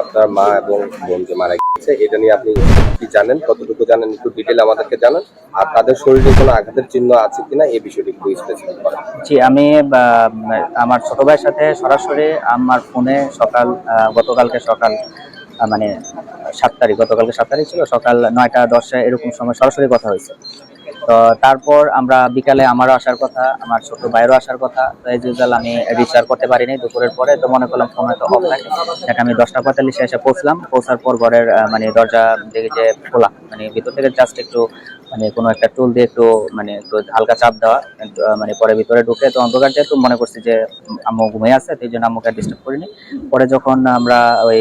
আপনার মা এবং বোন যে মারা গেছে এটা নিয়ে আপনি কি জানেন? কতটুকু জানেন? একটু ডিটেল আমাদেরকে জানান। আর তাদের শরীরে কোনো আঘাতের চিহ্ন আছে কিনা, এই বিষয়টি একটু করেন। জি, আমি আমার ছোট ভাইয়ের সাথে সরাসরি আমার ফোনে সকাল গতকালকে সকাল মানে সাত তারিখ, গতকালকে সাত তারিখ ছিল, সকাল নয়টা দশটা এরকম সময় সরাসরি কথা হয়েছে। তো তারপর আমরা বিকালে আমারও আসার কথা, আমার ছোট ভাইয়েরও আসার কথা। তো এই ইউজুয়াল আমি রিচার্জ করতে পারিনি দুপুরের পরে, তো মনে করলাম ফোন হয়তো অফ থাকে দেখ, আমি দশটা পঁয়তাল্লিশে এসে পৌঁছলাম। পৌঁছার পর ঘরের মানে দরজা দেখি যে খোলা মানে ভিতর থেকে জাস্ট একটু মানে কোনো একটা টুল দিয়ে একটু মানে একটু হালকা চাপ দেওয়া মানে পরে ভিতরে ঢুকে তো অন্ধকার যেহেতু, মনে করছি যে আম্মু ঘুমিয়ে আছে তো এই জন্য আম্মুকে ডিস্টার্ব করিনি। পরে যখন আমরা ওই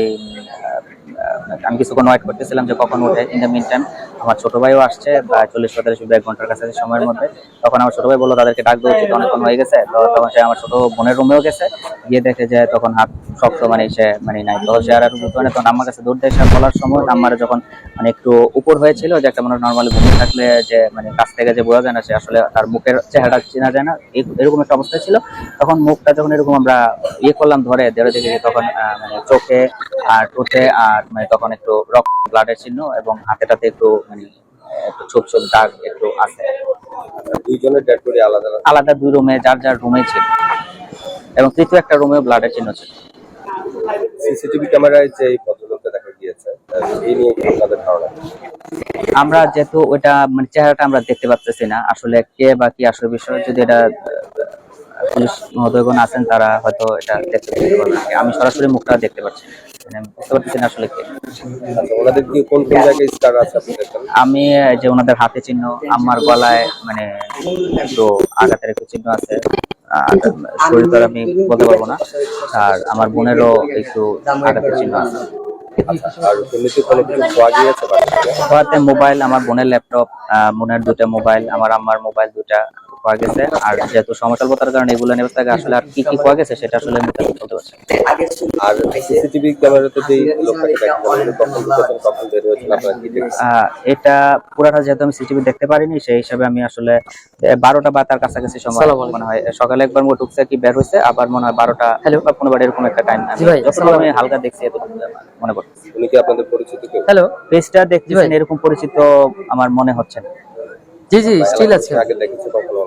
আমি কিছুক্ষণ ওয়েট করতেছিলাম যে কখন উঠে। ইন দ্য মিন টাইম আমার ছোট ভাইও আসছে বা চল্লিশ পঁয়তাল্লিশ এক ঘণ্টার কাছাকাছি সময়ের মধ্যে। তখন আমার ছোট ভাই বলল তাদেরকে ডাক দেওয়া উচিত অনেকক্ষণ হয়ে গেছে। তো তখন সে আমার ছোট বোনের রুমেও গেছে। গিয়ে দেখে যে তখন হাত শক্ত মানে সে মানে নাই। তো সে আর বুঝতে না, তখন আমার কাছে দিয়ে এসে বলার সময় আমার যখন মানে একটু উপর হয়েছিল যে একটা মানুষ নর্মালি ঘুমিয়ে থাকলে যে মানে কাছ থেকে যে বোঝা যায় না সে আসলে তার মুখের চেহারা চেনা যায় না। এরকম একটা অবস্থা ছিল। তখন মুখটা যখন এরকম আমরা ইয়ে করলাম ধরে ধরে দেখি তখন মানে চোখে আর ঠোঁটে আর মানে তখন একটু রক্ত ব্লাডের চিহ্ন এবং হাতেটাতে একটু মানে একটু ছোপ ছোপ দাগ একটু আছে। দুইজনের ডেড বডি আলাদা আলাদা দুই রুমে যার যার রুমে ছিল। এবং তৃতীয় একটা রুমেও ব্লাডের চিহ্ন ছিল। সিসিটিভি ক্যামেরায় যে এই দেখা গিয়েছে এই নিয়ে আপনাদের ধারণা? আমরা যেহেতু ওইটা মানে চেহারাটা আমরা দেখতে পাচ্তেছি না আসলে কে বা কি আসলে বিষয় যদি এটা পুলিশ মহোদয়গণ আছেন তারা হয়তো এটা দেখতে পারবেন আমি সরাসরি মুখটা দেখতে পাচ্ছি না। মানে আমি বুঝতে পারতেছি না আসলে কে। আচ্ছা ওনাদের কি কোন কোন জায়গায় স্টার আছে আমি যে ওনাদের হাতে চিহ্ন আমার গলায় মানে একটু আঘাতের একটু চিহ্ন আছে। শরীর তো আমি বলতে পারব না। আর আমার বোনেরও একটু আঘাতের চিহ্ন আছে। আর এমনিতে কোনো কিছু পাওয়া গিয়েছে বাড়ি মোবাইল আমার বোনের ল্যাপটপ বোনের দুটা মোবাইল আমার আম্মার মোবাইল দুটা পাওয়া গেছে। আর যেহেতু সমস্যার কারণে এগুলো থাকে আসলে আর কি কি পাওয়া গেছে সেটা আসলে আমি বলতে পারছি আর সিসিটিভি ক্যামেরাতে যে এটা পুরাটা যেহেতু আমি সিসিটিভি দেখতে পারিনি সেই হিসাবে আমি আসলে বারোটা বা তার কাছাকাছি সময় মনে হয় সকালে একবার মনে ঢুকছে কি বের হয়েছে আবার মনে হয় বারোটা হ্যালো। বা পনেরো এরকম একটা টাইম যখন আমি হালকা দেখছি মনে পড়ছে। উনি কি আপনাদের পরিচিত কেউ? হ্যালো পেজটা দেখতেছেন এরকম পরিচিত আমার মনে হচ্ছে না। জি জি স্টিল আছে। আগে দেখেছে কখনো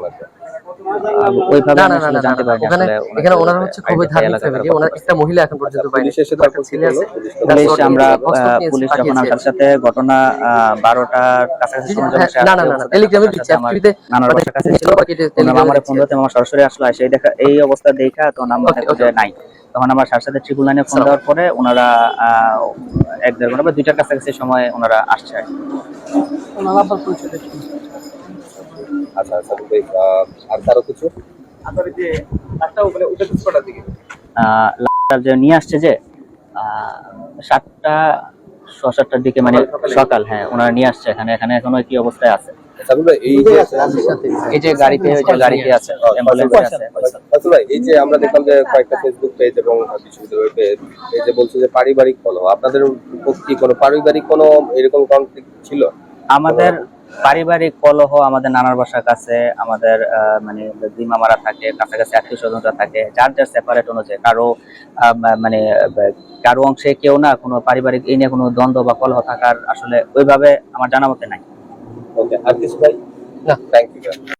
ওইভাবে না আমি না না আসলে না জানতে না, ওখানে এখানে ওনারা হচ্ছে খুবই ধার্মিক ফ্যামিলি ওনার একটা মহিলা এখন পর্যন্ত আচ্ছা, বাইরে পুলিশ তারপর ছেলে আছে পুলিশ তার পুলিশ সঙ্গে আমরা বস্তু আহ, নিয়ে পুলিশ যখন আমার সাথে ঘটনা আহ, বারোটার কাছাকাছি সময় হ্যাঁ, যখন না, না, না, ওর না, সাথে টেলিগ্রামে দিচ্ছে, অ্যাকচুয়ালিতে নানার বাসার কাছে ছিল। ওকে ওনারা আমার ফোন ধরতে আমার সরাসরি আসলো দেখা এই অবস্থা দেখা তো নাম. নাই। তখন আমার সাথে সাথে ট্রিপল লাইনে ফোন দেওয়ার পরে ওনারা আহ, এক দেড় ঘণ্টা বা দুইটার কাছাকাছি সময় ওনারা আসছে আর কি। আচ্ছা আচ্ছা আহ, আর কারও কিছু? যে নিয়ে আসছে যে আহ, সাতটা ছ সাতটার দিকে মানে সকাল হ্যাঁ ওনারা নিয়ে আসছে এখানে এখানে এখনও কি অবস্থায় আছে? সাবির ভাই, এই যে এই যে গাড়িতে ওই যে গাড়িতে আছে অ্যাম্বুলেন্সে আছে ফাসল ভাই, এই যে আমরা দেখলাম যে কয়েকটা ফেসবুক পেজ এবং বিশ্ববিদ্যালয় পেজ এই যে বলছে যে পারিবারিক কলহ আপনাদের কি কোনো পারিবারিক কোনো এরকম কনফ্লিক্ট ছিল আমাদের পারিবারিক কলহ আমাদের নানার বাসার কাছে আমাদের আহ, মানে দুই মামারা থাকে কাছাকাছি আত্মীয় স্বজনরা থাকে যার যার সেপারেট অনুযায়ী কারও মানে কারও অংশে কেউ না কোনো পারিবারিক এই নিয়ে কোনো দ্বন্দ্ব বা কলহ থাকার আসলে ওইভাবে আমার জানা মতে নাই ওকে আর কিছু ভাই না। Thank you